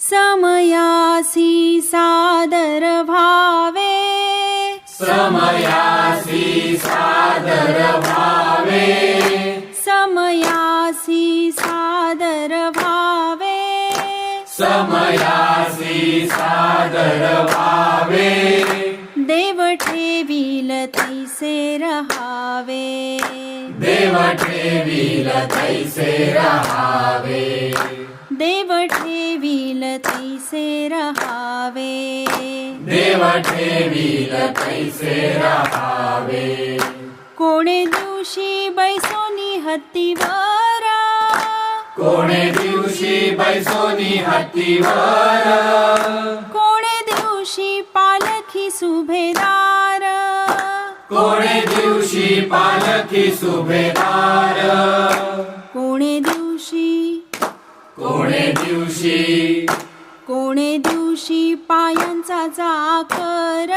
समयासि सादरभावे। समयासि सादरभावे। समयासि सादरभावे। समयासि सादरभावे। देवठे समयासि सादर भावे देवठे वीलतीरवे देवठे वीलती देव ठेवील तैसे रहावे। देव ठेवील तैसे रहावे। कोणे दिवशी बैसोनी हत्तीवर कोणे दिवशी बैसोनी हत्तीवर कोणे दिवशी पालखी सुभेदार। कोणे दिवशी पालखी सुभेदार। कोणे दिवशी? कोणे दिवशी पायांचा चाकर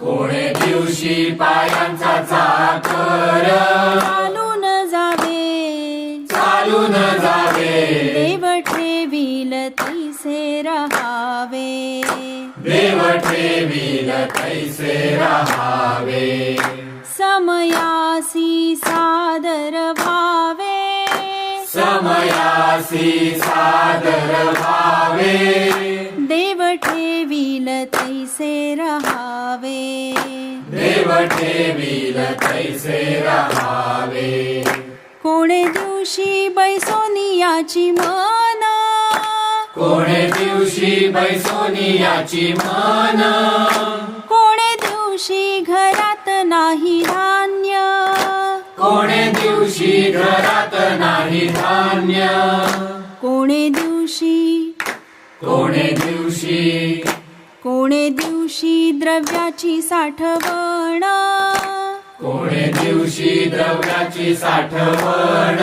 कोणे दिवशी पायांचा चाकर चालून जावे. चालून जावे. देव ठेवील तैसे रहावे. देव ठेवील तैसे रहावे. समयासी सादर समयासी सादर भावे। देव ठेवील तैसे रहावे। देव ठेवील तैसे रहावे। कोणे दिवशी बैसोनियाची मन। कोणे दिवशी बैसोनियाची मन। कोणे दिवशी घरात नाही धान्य। कोणे दिवशी घरात नाही धान्य. कोणे दिवशी? कोणे दिवशी? कोणे दिवशी द्रव्याची साठवण? कोणे दिवशी द्रव्याची साठवण?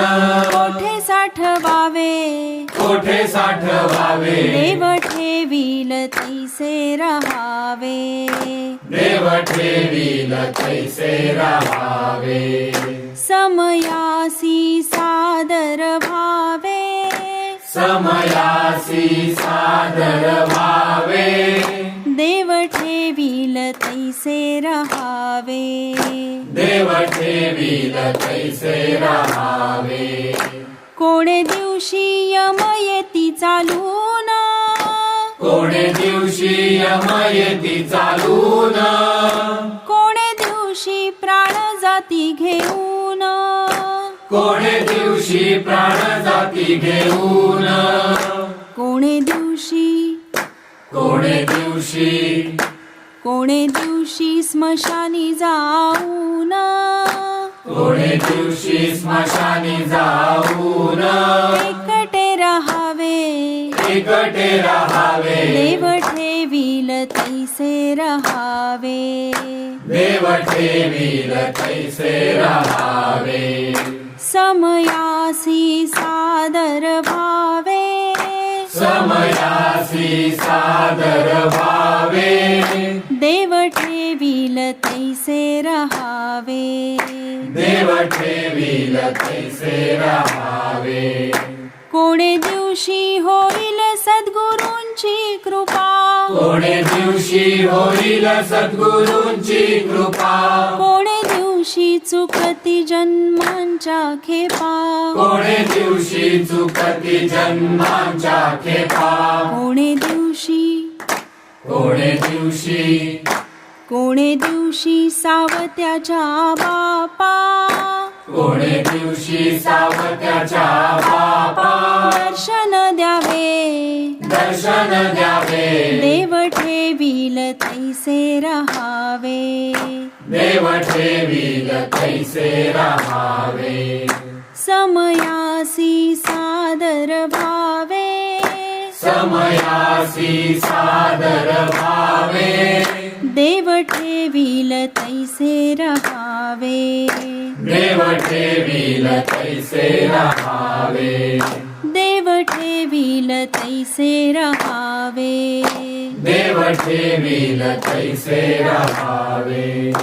कोठे साठवावे? कोठे साठवावे? देव ठेवील तैसे रहावे. देव ठेवील तैसे रहावे. समयासी सादर भावे। समयासी सादर भावे। देव ठेवील तैसे रहावे। देव ठेवील तैसे रहावे। कोणे दिवशी यम येती चालून। कोणे दिवशी यमयती चालून। कोणे दिवशी प्राण जाती घेऊन. कोणे दिवशी प्राण जाती घेऊन? कोणे दिवशी? कोणे दिवशी? कोणे दिवशी स्मशानी जाऊन? कोणे दिवशी स्मशानी जाऊन? एकटे रहावे. एकटे रहावे. देव ठेवील तैसे रहावे। देव ठेवील तैसे रहावे। समयासी सादर भावे। समयासी सादर भावे। देव ठेवील तैसे रहावे। देव ठेवील तैसे रहावे। कोणे दिवशी होईल सद्गुरूंची कृपा? कोणे दिवशी होईल सद्गुरूंची कृपा? कोणे दिवशी चुकती जन्मांच्या खेपा? कोणे दिवशी चुकती जन्मांच्या खेपा? कोणे दिवशी? कोणे दिवशी? कोणे दिवशी सावत्याच्या बापा? कोणे दिवशी सावत्याच्या बापा दर्शन द्यावे. दर्शन द्यावे. देव ठेवील तैसे रहावे. देव ठेवील तैसे रहावे. समयासी सादर भावे. समयासी सादर भावे. देव ठेवील तैसे रहावे. देव ठेवील तैसे रहावे. देव ठेवील तैसे रहावे. देव ठेवील तैसे रहावे.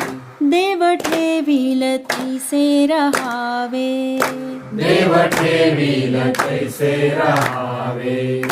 देव ठेवील तैसे रहावे. देव ठेवील तैसे रहावे.